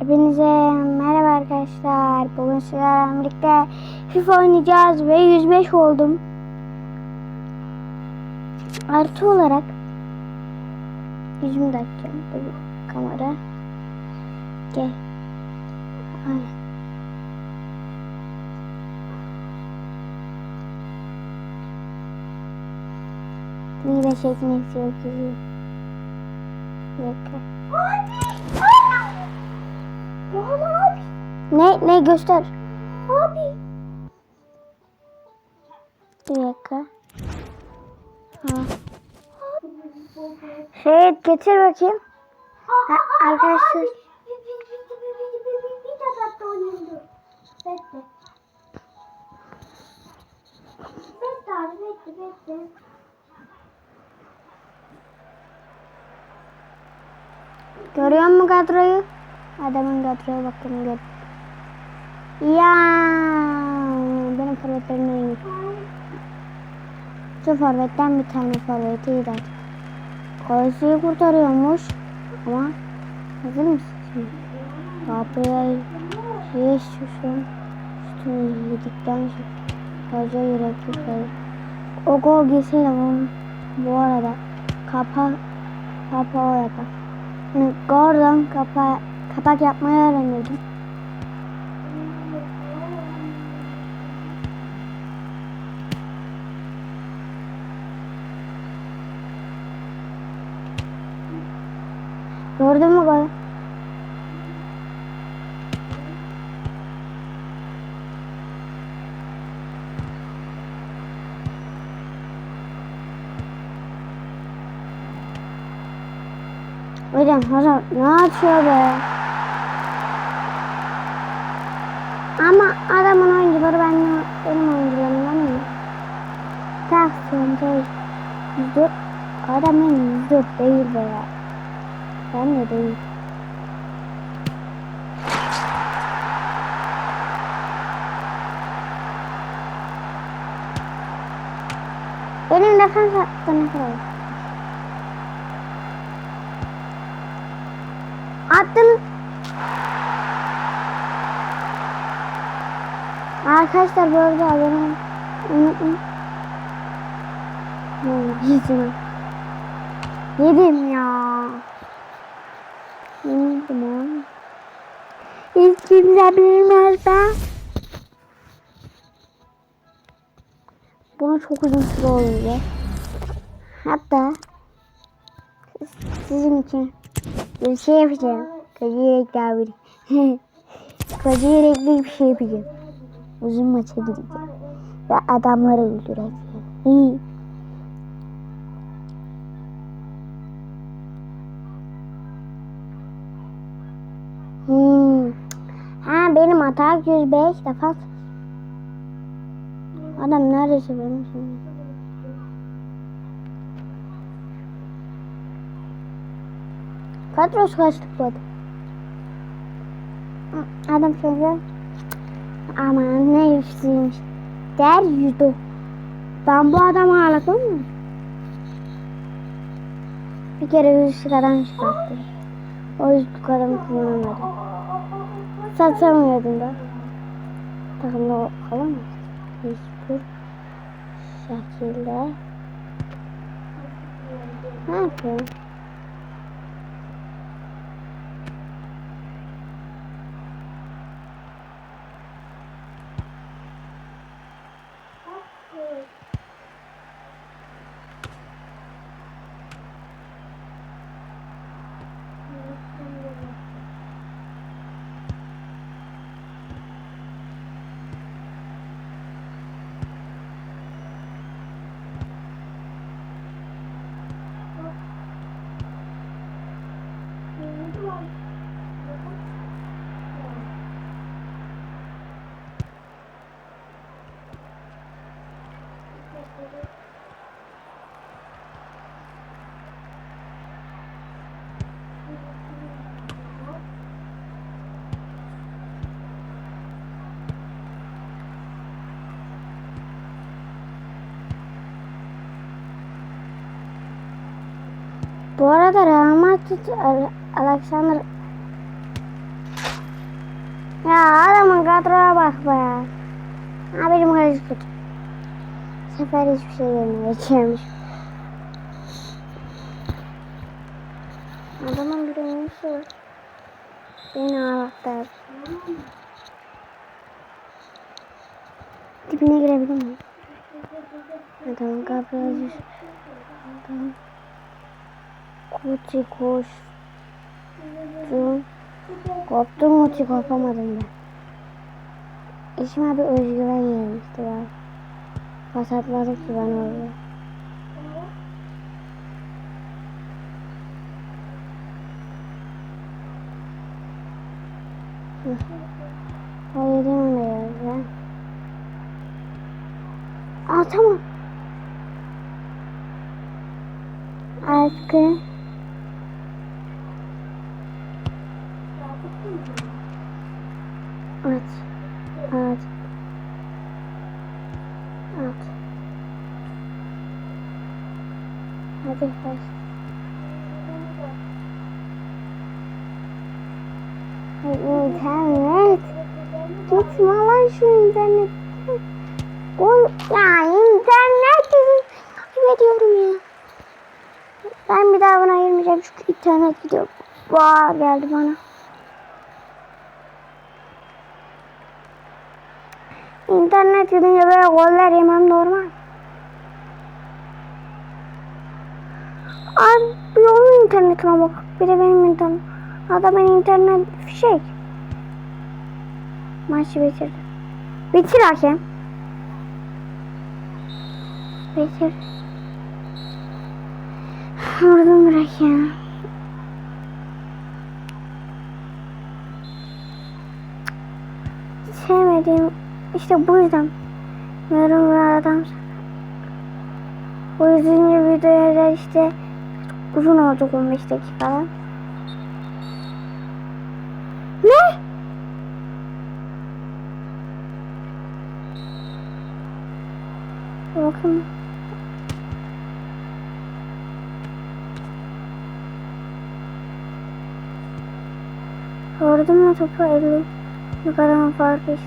Hepinize merhaba arkadaşlar. Bugün sizlerle birlikte FIFA oynayacağız ve 105 oldum. Artı olarak yüzümü de açacağım. Dur kamera. Gel. Ay. Bir de çekmek istiyor. Bir dakika. Muhammed abi. Ne ne göster. Abi. Bir dakika. Ha. Şey getir bakayım. Ha, arkadaşlar. Bekle. Bekle abi bekle bekle. Görüyor musun kadroyu? Adamın kadroya bakın gör. Ya benim forvetlerim neymiş? Şu forvetten bir tane forveti iyi de. Kalesiyi kurtarıyormuş. Ama hazır mısın şimdi? Şeye şuşun üstüne yedikten sonra koca yürekli şey. O gol gitseydi bu, bu arada kapa kapa o yapar. Yani Gordon kapa, kapak yapmayı öğrenirdim. Gördün mü gol? Hocam hocam ne yapıyor be? Değil. Yüzdür. Adam benim yüzdür değil be ya. Ben de değil. Benim defans hattı ne kadar? Attım. Arkadaşlar bu arada abone unutmayın. Yüzüme. Yedim ya. Yedim ya. Hiç kimse bilmez ben. Bunu çok uzun süre olacak. Hatta sizin için bir şey yapacağım. Koca yürekli abi. Koca yürekli bir şey yapacağım. Uzun maça gideceğim. Ve adamları öldüreceğim. 405 defans. Adam neredeyse benim şimdi. Kadrosu kaçtık bu adam. Adam şöyle aman ne yüksüymüş. Der yüzde. Ben bu adamı ağlatmam mı? Bir kere yüz liradan çıkarttım. O yüzden adamı kullanamadım. Satamıyordum da. Takımda kalamaz. Hiçbir şekilde. Ne yapıyorum? Bu arada Real Madrid Alexander Ya adamın kadroya bak be. Ha benim karıştık. Sefer hiçbir şey yerine geçirmiş. Adamın bir oyuncusu var. Beni ağlattı. Dibine girebilir miyim? Adamın kadroya Tamam. Kutu koştum. Koptum mutu kopamadım ben. İçime bir özgüven gelmişti var. Pasatladı ki ben orada. Hı. Gitme şu internet. Oy, ya internet. Kaybediyorum ya. Ben bir daha buna girmeyeceğim çünkü internet gidiyor. Vaa geldi bana. İnternet gidince böyle goller yemem normal. Abi bir onun internetine bak. Bir de benim internet. Hatta benim internet fişek. Maçı bitirdi. Bitir hakem. Bitir. Vurdum bırak ya. Sevmediğim işte bu yüzden adam o yüzden videoya da işte uzun olacak 15 dakika. Ne? Bakın. Vurdum mu topu 50 yukarıdan farkı işte.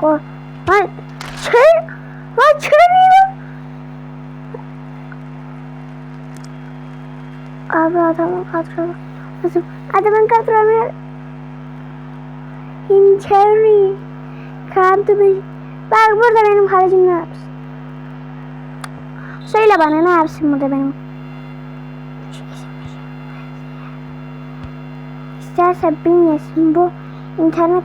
Gol. Lan çevir. Lan çeviriyor. Abi adamın kadrosu. Nasıl? Adamın kadrosu. Hincheri. Kandı Bak burada benim kalecim ne yapsın? Söyle bana ne yapsın burada benim? İsterse bin yesin bu internet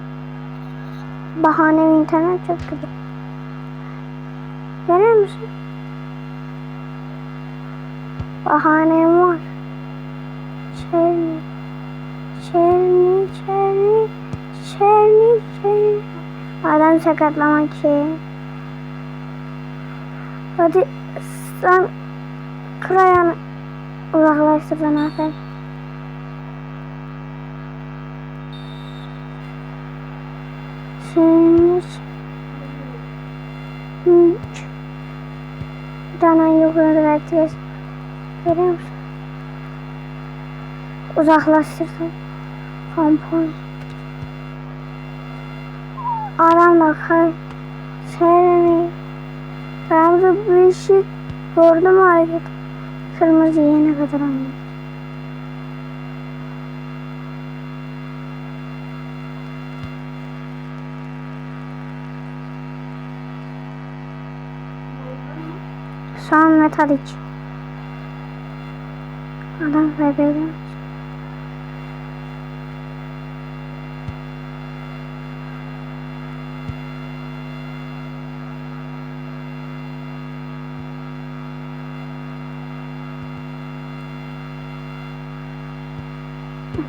bahane internet çok kötü. Görüyor musun? Bahanem var. Çerni. Çerni, çerni, çerni, çerni. Adam sakatlamak şey. Hadi sen kır ayağını uzaklaştırdan aferin. Şeymiş. Hiç. Tane yukarı vereceğiz. Görüyor musun? Uzaklaştırsın. Tampon. Bakar. Seni. Ben de bir şey gördüm hareket. Kırmızı yene kadar anladım. Son metalik. Adam kaybediyor.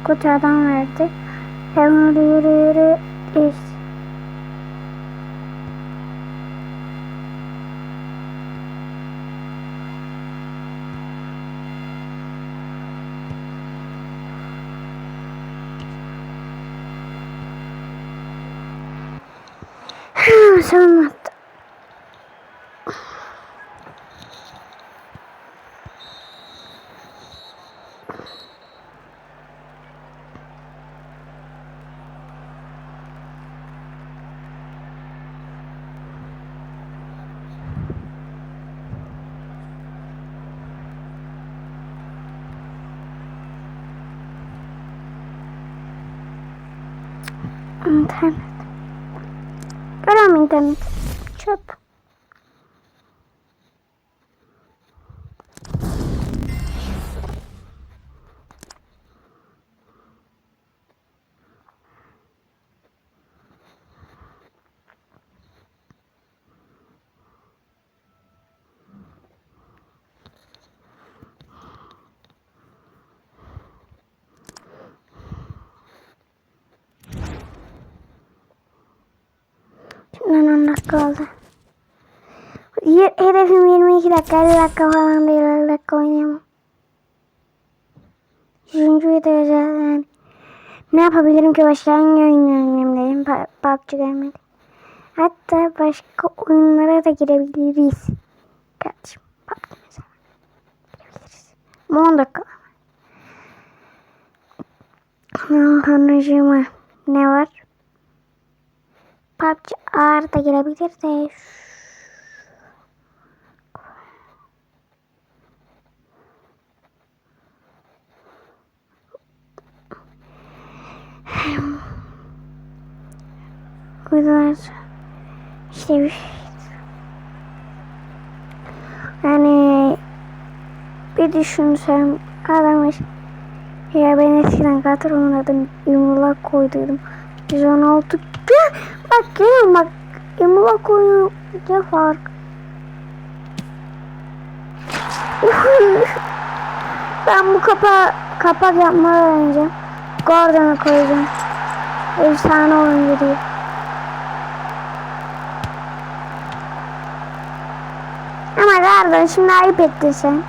Kötü adam verdi. Hemen yürü yürü yürü. Son attı. İnternet. Görüyorum internet. Çöp. Şimdiden 10 dakika oldu. Hedefim 22 dakika, 50 dakika falan değil, 50 dakika oynayamam. 100. video yani. Ne yapabilirim ki başka hangi oyun oynayabilirim? Pa- PUBG gelmedi. Hatta başka oyunlara da girebiliriz. Kardeşim PUBG mesela. Girebiliriz. Ama 10 dakika. Konuşma. Ne var? PUBG ağır da girebilir de. Güzel. İşte bir Yani bir düşünsem adammış. Ya ben eskiden katır oynadım. Yumrular koyduydum. 116. Ya, bak bak. Yumrular koyuyor. Ne fark? ben bu kapa kapak yapmayı öğreneceğim. Gordon'a koyacağım. Efsane oyuncu diye. Ama Gordon şimdi ayıp ettin sen.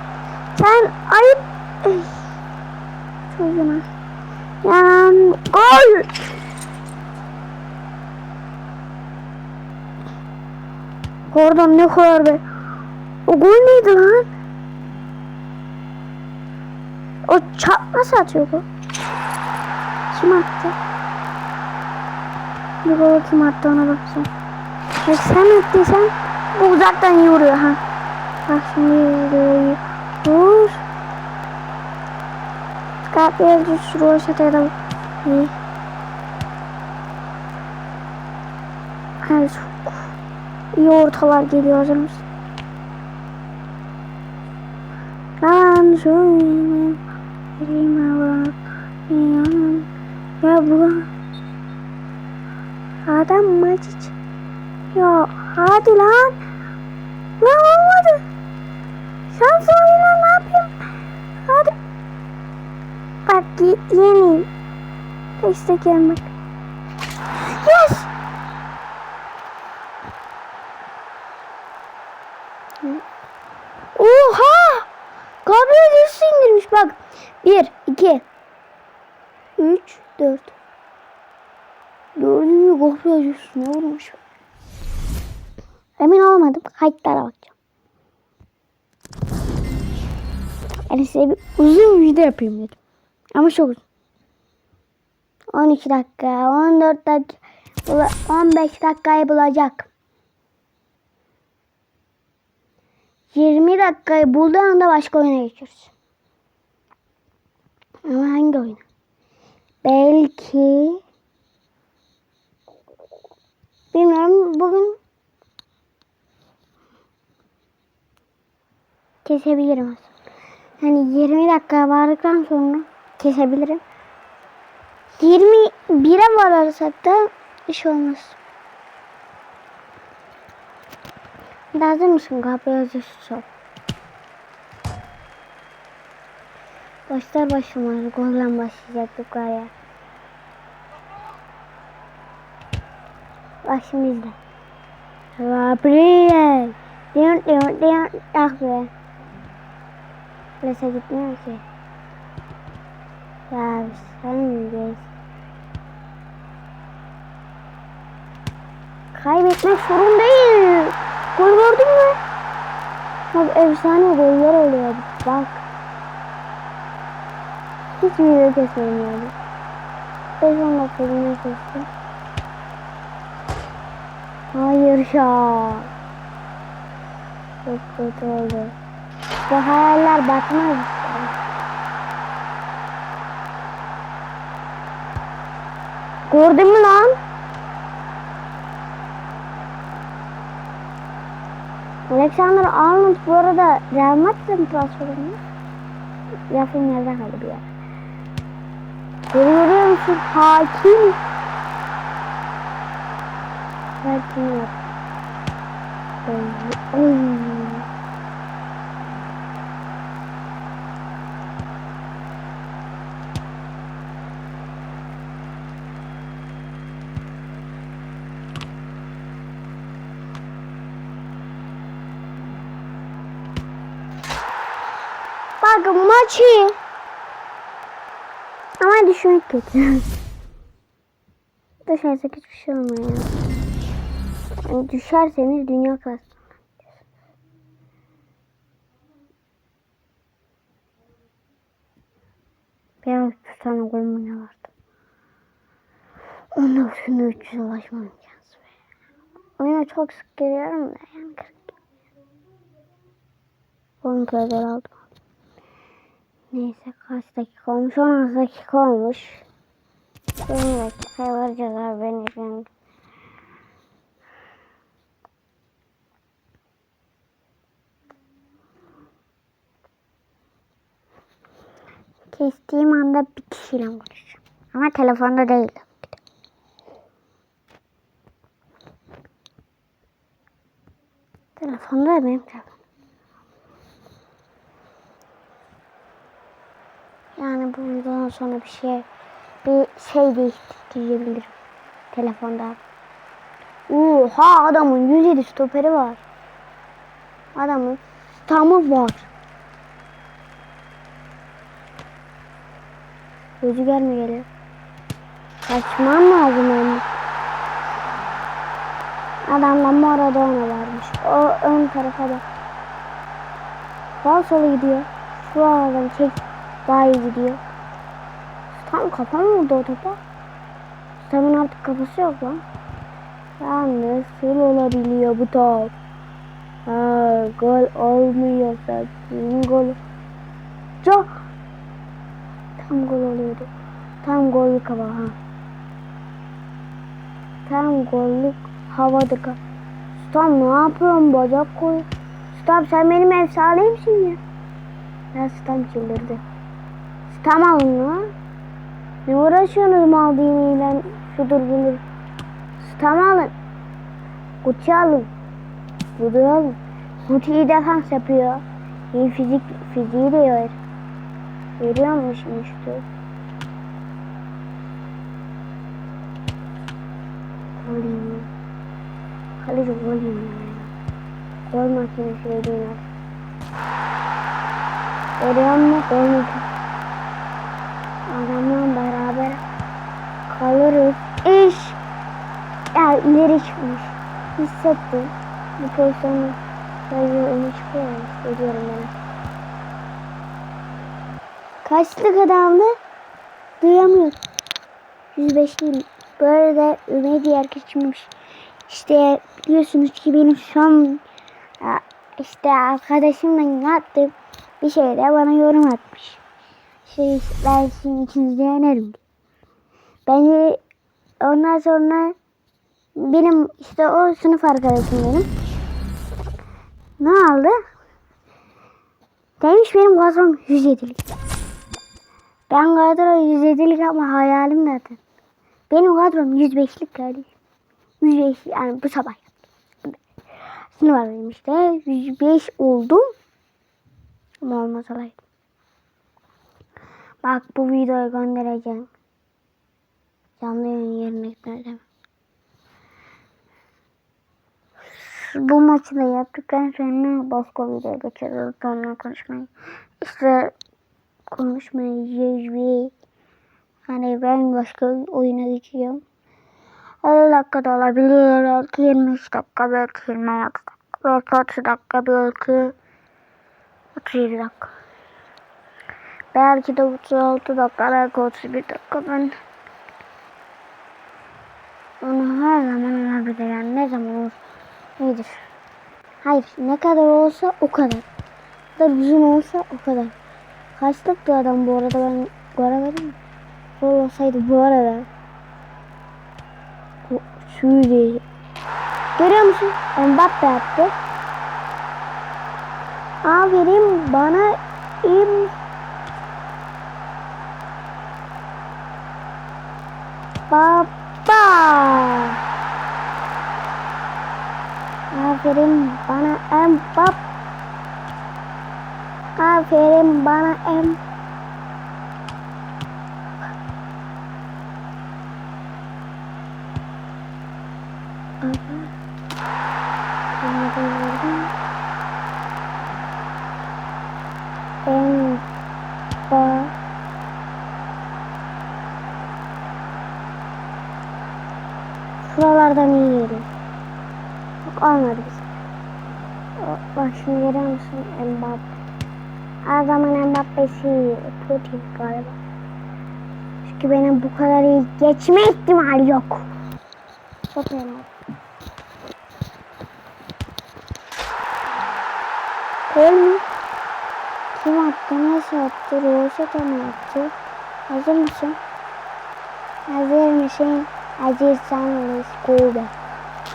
Sen ayıp... Ey, Çocuğuna. Ya gol! Gordon ne kadar be. O gol neydi lan? O çap nasıl atıyor bu? Kim attı? Bir gol kim attı ona baksana. Ya sen attıysan bu uzaktan iyi vuruyor ha. Bak şimdi vuruyor. Vur. Gabriel Jesus Rocha da iyi. İyi ortalar geliyor hazır mısın? Lan söyleme Birime bak Ya bu Adam maç için Ya hadi lan. Lan olmadı. Sen söyle ne yapayım? Hadi. Bak y- yeniyim Destek gelmek Yes Oha! Gabriel Jesus indirmiş bak. 1, 2, 3, 4. Dördüncü Gabriel Jesus ne vurmuş? Emin olmadım. Kayıtlara bakacağım. Yani size bir uzun bir video yapayım dedim. Ama çok uzun. 12 dakika, 14 dakika, 15 dakikayı bulacak. 20 dakikayı bulduğu anda başka oyuna geçiyoruz. Ama hangi oyun? Belki bilmiyorum bugün kesebilirim aslında. Hani 20 dakika vardıktan sonra kesebilirim. 21'e vararsak da iş olmaz. Mısın Gabriel Jesus? Başlar başlamaz golle başlayacaktık var ya. Bak şimdi izle. Gabriel. Diyon diyon diyon. Ah be. Plase gitmiyor ki. Ya sen geç. Kaybetmek sorun değil. Gol gördün mü? Bak efsane goller oluyor. Bak. Hiç video kesmedim yani. 5-10 dakika kestim. Hayır ya. Çok kötü oldu. Bu hayaller batmaz işte. Gördün mü lan? Alexander Arnold bu arada Real transferi mi? Lafım nerede kaldı bir yer. Görüyor musun? Hakim. Hakim yok. Oy. Düşmek kötü. Düşersek hiçbir şey olmuyor. ya. Yani düşerseniz dünya 300 tane golüm ne vardı? Ondan şimdi 300 ulaşmam imkansız. Oyuna çok sık giriyorum da yani 40. 10 kere gol aldım. Neyse kaç dakika olmuş? 16 dakika olmuş. 20 dakika vereceğiz abi. Kestiğim anda bir kişiyle konuşacağım. Ama telefonda değil. Telefonda da benim telefonum. Yani bu videodan sonra bir şey bir şey değiştirebilirim. Telefonda. Oha adamın 107 stoperi var. Adamın stamı var. Rüzgar mı geliyor? Kaçmam lazım benim. Adamda Maradona varmış. O ön tarafa bak. Sağ sola gidiyor. Şu adam çek daha iyi gidiyor. Tam kafa mı vurdu o topa? Sam'ın artık kafası yok lan. Ya nasıl olabiliyor bu top? Ha, gol olmuyor zaten. Gol. Çok. Tam gol oluyordu. Tam gollük hava ha. Tam gollük havada ka. Stam ne yapıyorsun bacak koy. Stam sen benim efsanemsin ya. Ya Stam çıldırdı. Alın lan. Ne uğraşıyorsunuz mal diniyle şudur budur. Stam alın. Gucci alın. Budur alın. Gucci'yi defans yapıyor. İyi fizik, fiziği de işte? Gol yiyor. Kaleci gol yiyor. Gol makinesi artık. Görüyor musun? Gol makinesi. Kalırız. İş. Ya ileri çıkmış. Hissettim. Bu pozisyonu böyle öne çıkıyor. Hissediyorum ben. Kaçlık adamdı? Duyamıyorum. 105 değil. Böyle de Ümeydi yer geçmiş. İşte biliyorsunuz ki benim son işte arkadaşımla yaptığım bir şeyde bana yorum atmış. Şey, ben sizin ikinizi yenerim. Bence ondan sonra benim işte o sınıf arkadaşım benim. Ne aldı? Demiş benim kadrom 107'lik. Ben kadro 107'lik ama hayalim zaten. Benim kadrom 105'lik kardeşim. 105 yani bu sabah yaptım. Sınıf alayım işte. 105 oldum. Ama olmaz olaydım. Bak bu videoyu göndereceğim. Canlı yayın yerine gitmeyeceğim. Bu maçı da yaptıktan sonra başka videoya geçeriz. Sonra konuşmayı. İşte konuşmayı ve hani ben başka oyuna geçiyorum. 50 dakika da olabilir. Belki 23 dakika, belki 26 dakika, belki 30 dakika, belki 37 dakika. Belki de 36 dakika, belki 31 dakika. Ben onu her zaman olabilir. Yani ne zaman olur? Nedir? Hayır, ne kadar olsa o kadar. Kadar uzun olsa o kadar. Kaçlıktı adam bu arada ben göremedim mi? Gol olsaydı bu arada. Bu şuydu. Görüyor musun? Mbappe yaptı. Aferin bana im. Baba. Aferin bana em bab. Aferin bana anladım. En ba Şuralardan iyi olmadı bize. O- Bak şimdi görüyor musun Mbappe? Her zaman Mbappe'si. Putin galiba. Çünkü benim bu kadar iyi geçme ihtimali yok. Çok önemli. Gol mü? Kim attı? Nasıl attı? Roşata mı attı? Hazır mısın? Hazır mısın? Hazırsan let's go be.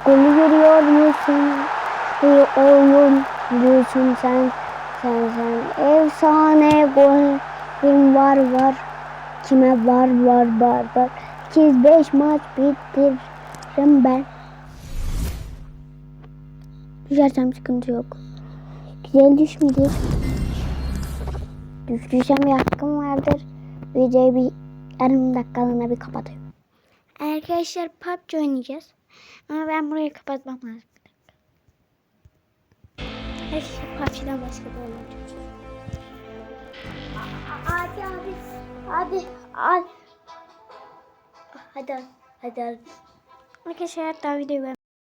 Golü görüyor musun? Bir oyun diyorsun sen. Sen sen. Efsane golüm var var. Kime var var var var. 205 maç bitiririm ben. Düşersem sıkıntı yok. Güzel düşmedi. Düştüysem hakkım vardır. Videoyu bir yarım dakikalığına bir kapatıyorum. Arkadaşlar PUBG oynayacağız. Ama ben burayı kapatmam lazım. Arkadaşlar PUBG'den başka bir oynayacağız. Hadi abi. Hadi al. Hadi. Hadi al. Arkadaşlar hatta videoyu